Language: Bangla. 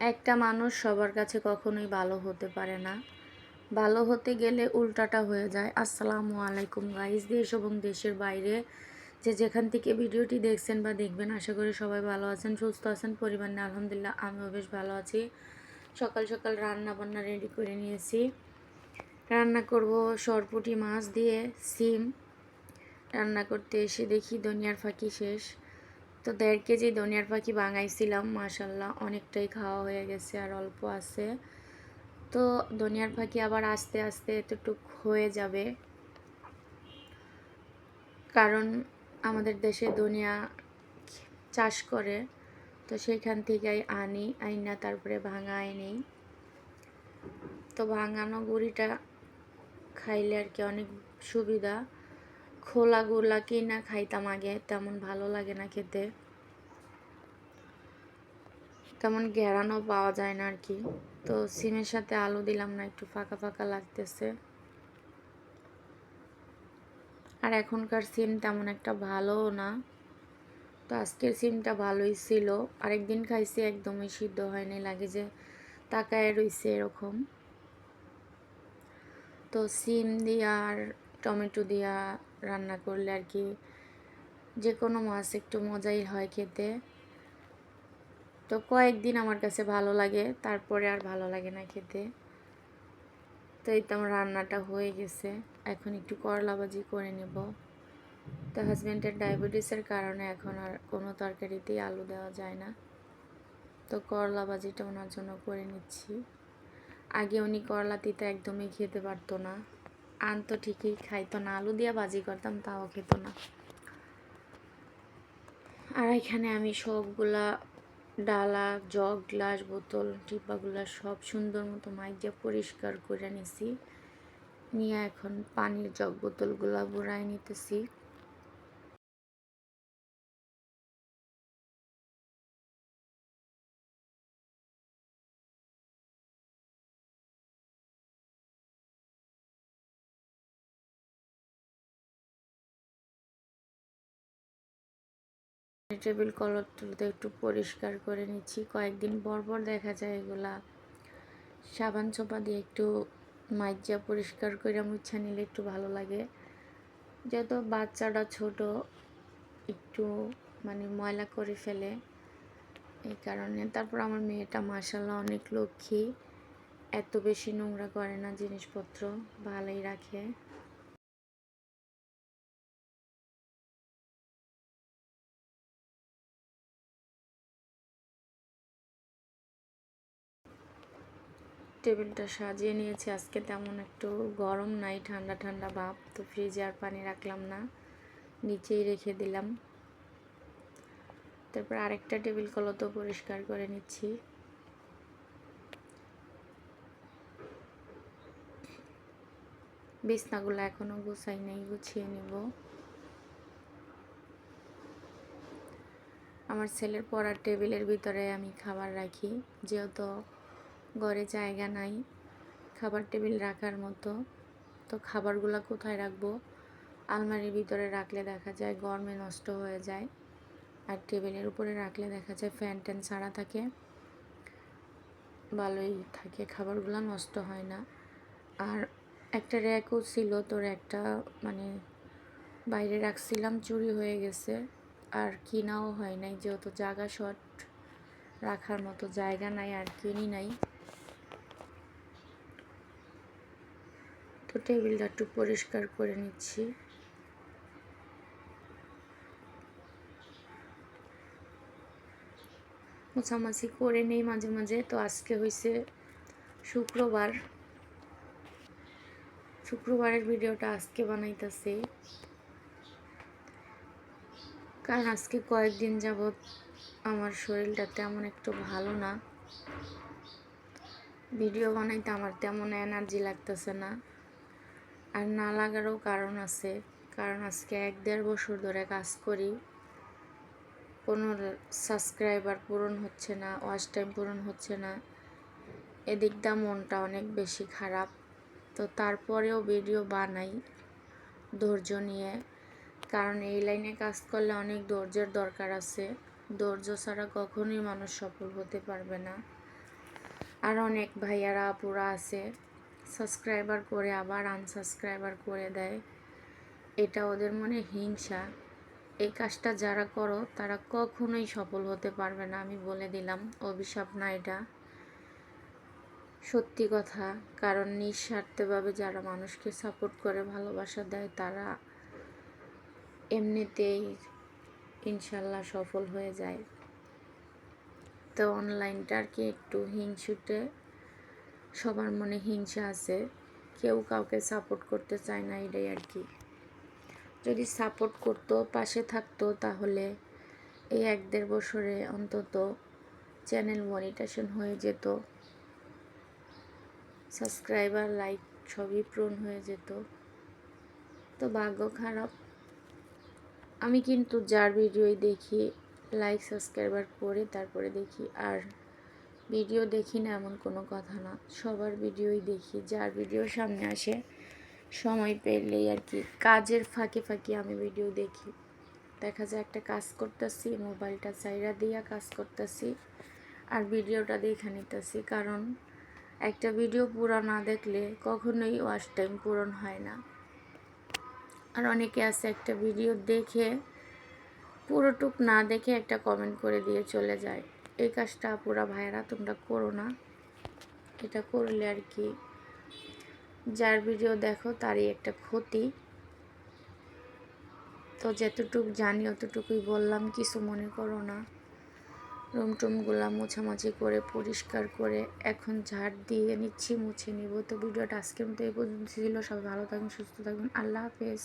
একটা মানুষ সবার কাছে কখনোই ভালো হতে পারে না। ভালো হতে গেলে উল্টাটা হয়ে যায়। আসসালামু আলাইকুম গাইজ দেশ এবং দেশের বাইরে যে যেখান থেকে ভিডিওটি দেখছেন বা দেখবেন, আশা করি সবাই ভালো আছেন, সুস্থ আছেন, পরিবার নিয়ে আলহামদুলিল্লাহ আমিও বেশ ভালো আছি। সকাল সকাল রান্না বান্না রেডি করে নিয়েছি। রান্না করব সরপুটি মাছ দিয়ে, সিম। রান্না করতে এসে দেখি দুনিয়ার ফাঁকি শেষ। তো দেড় কেজি ধনিয়ার পাখি বাঙাইছিলাম মাশাল্লাহ, অনেকটাই খাওয়া হয়ে গেছে আর অল্প আছে। তো ধনিয়ার পাখি আবার আস্তে আস্তে এতটুক হয়ে যাবে। কারণ আমাদের দেশে ধনিয়া চাষ করে, তো সেইখান থেকেই আনি, আইনা তারপরে ভাঙা আইনি তো ভাঙানো গুড়িটা খাইলে আর কি অনেক সুবিধা। খোলাগুলা কিনা খাইতাম আগে, তেমন ভালো লাগে না খেতে। তেমন ঘেরানো পাওয়া যায় না আর কি তো সিমের সাথে আলু দিলাম না, একটু ফাঁকা ফাঁকা লাগতেছে। আর এখনকার সিম তেমন একটা ভালোও না। তো আজকের সিমটা ভালোই ছিল। আরেকদিন খাইছি, একদমই সিদ্ধ হয়নি, লাগে যে তাকায় রইছে এরকম। তো সিম দিয়া আর টমেটো দিয়া রান্না করলে আর কি যে কোনো মাছ একটু মজাই হয় খেতে। তো কয়েকদিন আমার কাছে ভালো লাগে, তারপরে আর ভালো লাগে না খেতে। তো এই তো আমার রান্নাটা হয়ে গেছে, এখন একটু করলা ভাজি করে নেব। তো হাজব্যান্ডের ডায়াবেটিসের কারণে এখন আর কোনো তরকারিতেই আলু দেওয়া যায় না। তো করলা ভাজিটা ওনার জন্য করে নিচ্ছি। আগে উনি করলা তিতা একদমই খেতে পারতো না। আনতো ঠিকই, খাইতো না। আলু দিয়ে বাজি করতাম, তাও খেত না। আর এখানে আমি সবগুলা ডালা, জগ, গ্লাস, বোতল টিপাগুলা সব সুন্দর মতো দিয়ে পরিষ্কার করে নিছি। নিয়ে এখন পানির জগ বোতলগুলা বুড়াই নিতেছি। টেবিল কলর তুলতে একটু পরিষ্কার করে নিচ্ছি। কয়েকদিন পর পর দেখা যায় এগুলা সাবান চোপা দিয়ে একটু মাইজা পরিষ্কার করে মুছা নিলে একটু ভালো লাগে। যেহেতু বাচ্চাটা ছোট, একটু মানে ময়লা করে ফেলে এই কারণে। তারপর আমার মেয়েটা মাসাল্লাহ অনেক লক্ষ্মী, এত বেশি নোংরা করে না জিনিসপত্র, ভালোই রাখে। টেবিলটা সাজিয়ে নিয়েছি। আজকে তেমন একটু গরম নাই, ঠান্ডা ঠান্ডা ভাব, তো ফ্রিজে আর পানি রাখলাম না, নিচেই রেখে দিলাম। তারপর আরেকটা টেবিল কলতো পরিষ্কার করে নিচ্ছি। বিছনাগুলো এখনও গুছাই নেই, গুছিয়ে নিব। আমার ছেলের পড়ার টেবিলের ভিতরে আমি খাবার রাখি, যেহেতু ঘরে জায়গা নাই, খাবার টেবিল রাখার মতো। তো খাবারগুলো কোথায় রাখব? আলমারির ভিতরে রাখলে দেখা যায় গরমে নষ্ট হয়ে যায়, আর টেবিলের উপরে রাখলে দেখা যায় ফ্যান ট্যান ছাড়া থাকে। ভালোই থাকে, খাবারগুলো নষ্ট হয় না। আর একটা র্যাকও ছিল তোর একটা মানে বাইরে রাখছিলাম, চুরি হয়ে গেছে। আর কিনাও হয় নাই, যেহেতু জায়গা শর্ট রাখার মতো জায়গা নাই, আর কিনি নাই। তো টেবিলটা একটু পরিষ্কার করে নিচ্ছি। মোছামাছি করে নেই মাঝে মাঝে, তো আজকে হয়েছে শুক্রবার। শুক্রবারের ভিডিওটা আজকে বানাইতেছি। কারণ আজকে কয়েকদিন যাবৎ আমার শরীরটা তেমন একটু ভালো না। ভিডিও বানাইতে আমার তেমন এনার্জি লাগতেছে না। আর না লাগারও কারণ আছে। কারণ আজকে এক দেড় বছর ধরে কাজ করি। কোনো সাবস্ক্রাইবার পূরণ হচ্ছে না, ওয়াচ টাইম পূরণ হচ্ছে না। এদিক দা মনটা অনেক বেশি খারাপ। তো তারপরেও ভিডিও বানাই ধৈর্য নিয়ে। কারণ এই লাইনে কাজ করলে অনেক ধৈর্যের দরকার আছে। ধৈর্য ছাড়া কখনোই মানুষ সফল হতে পারবে না। আর অনেক ভাইয়ারা আপুরা আছে। সাবস্ক্রাইবার করে আবার আনসাবস্ক্রাইবার করে দেয়। এটা ওদের মনে হিংসা। এই কাজটা যারা করো, তারা কখনোই সফল হতে পারবে না, আমি বলে দিলাম। অভিশাপ না এটা। সত্যি কথা, কারণ নিঃস্বার্থভাবে যারা মানুষকে সাপোর্ট করে, ভালোবাসা দেয়, তারা এমনিতেই ইনশাল্লাহ সফল হয়ে যায়। তো অনলাইনটা আর কি একটু হিংসুটে? সবার মনে হিংসা আছে। কেউ কাউকে সাপোর্ট করতে চায় না, এটাই আর কি। যদি সাপোর্ট করতো, পাশে থাকতো, তাহলে এই এক দেড় বছরে অন্তত চ্যানেল মনিটেশন হয়ে যেত। সাবস্ক্রাইবার লাইক সবই পূরণ হয়ে যেত। তো ভাগ্য খারাপ। আমি কিন্তু যার ভিডিওই দেখি লাইক সাবস্ক্রাইবার করে তারপরে দেখি, আর ভিডিও দেখি না এমন কোনো কথা না। সবার ভিডিওই দেখি, যার ভিডিও সামনে আসে সময় পেলেই আর কি। কাজের ফাঁকে ফাঁকে আমি ভিডিও দেখি। দেখা যায় একটা কাজ করতেছি, মোবাইলটা চাইরা দিয়া কাজ করতেছি আর ভিডিওটা দেখে নিতেছি। কারণ একটা ভিডিও পুরো না দেখলে কখনোই ওয়াশ টাইম পূরণ হয় না। আর অনেকে আছে একটা ভিডিও দেখে পুরোটুক না দেখে একটা কমেন্ট করে দিয়ে চলে যায়। এই কাজটা পুরা ভাইয়েরা, তোমরা করো না। এটা করলে আর কি। যার ভিডিও দেখো, তারই একটা ক্ষতি। তো যতটুক জানি, অতটুকুই বললাম, কিছু মনে করো না। রুম টুমগুলা মোছামাছি করে, পরিষ্কার করে, এখন ঝাড় দিয়ে নিচ্ছি, মুছে নিব। তো ভিডিওটা আজকের মতো এই পর্যন্ত ছিল। সবাই ভালো থাকবেন, সুস্থ থাকবেন। আল্লাহ হাফেজ।